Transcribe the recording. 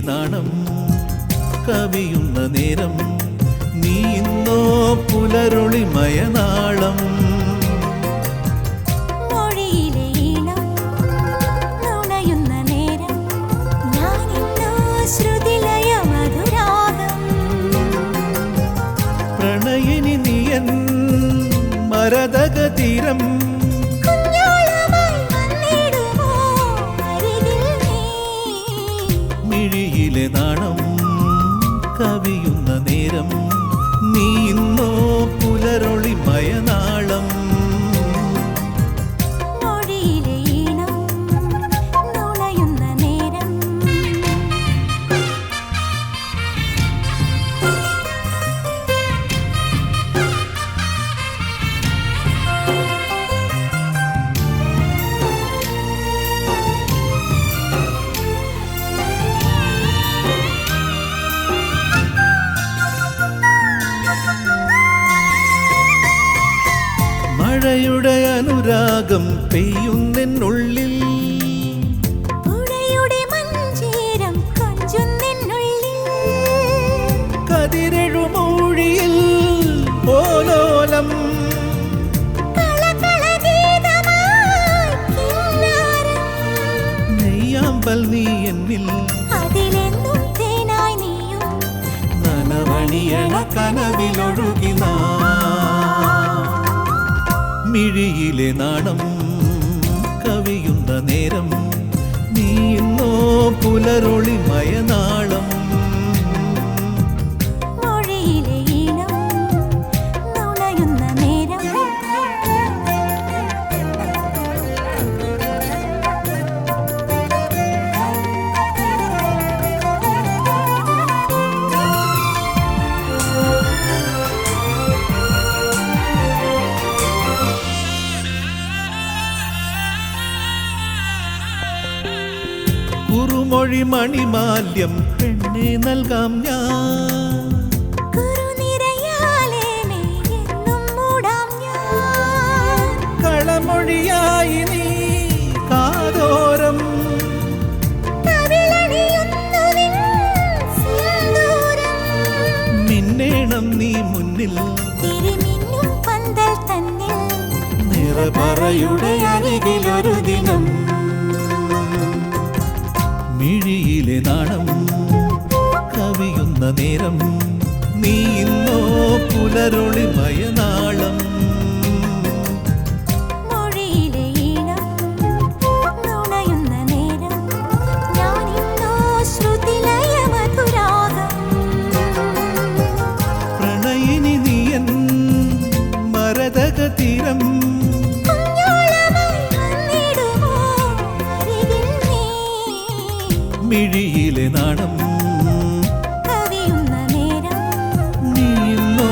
നാണം കവിയുന്ന നേരം നീ ഇന്നോ പുലരൊളിമയനാളം പ്രണയിനി നീയൻ മരതക തീരം കവിയുന്ന നേരം നീ ഇന്നോ പുലരൊളിമയനാളം മൊഴിയിലെ മഴയുടെ അനുരാഗം പെയ്യുന്നെന്നുള്ളിൽ. കതിരെഴുമൂഴിയിൽ ഓലോലം. നെയ്യാമ്പൽ നീ എന്നിൽ. അതിലെന്നും തേനായി നീയും. നനവണിയണ കനവിലൊഴുകി മിഴിയിലെ നാണം കവിയുന്ന നേരം നീ ഇന്നോ പുലരൊളിമയനാളം കുറുമൊഴി മണിമാല്യം പെണ്ണെ നൽകാം ഞാൻ. കളമൊഴിയായി നീ കാതോരം. മിന്നേണം നീ മുന്നിൽ. നിറപറയുടെ അരികിലൊരു ദിനം. മിഴിയിലെ നാണം കവിയുന്ന നേരം നീ ഇന്നോ പുലരൊളിമയനാളം മിഴിയിലെ നാണം. കവിയുന്ന നേരം. നീ ഇന്നോ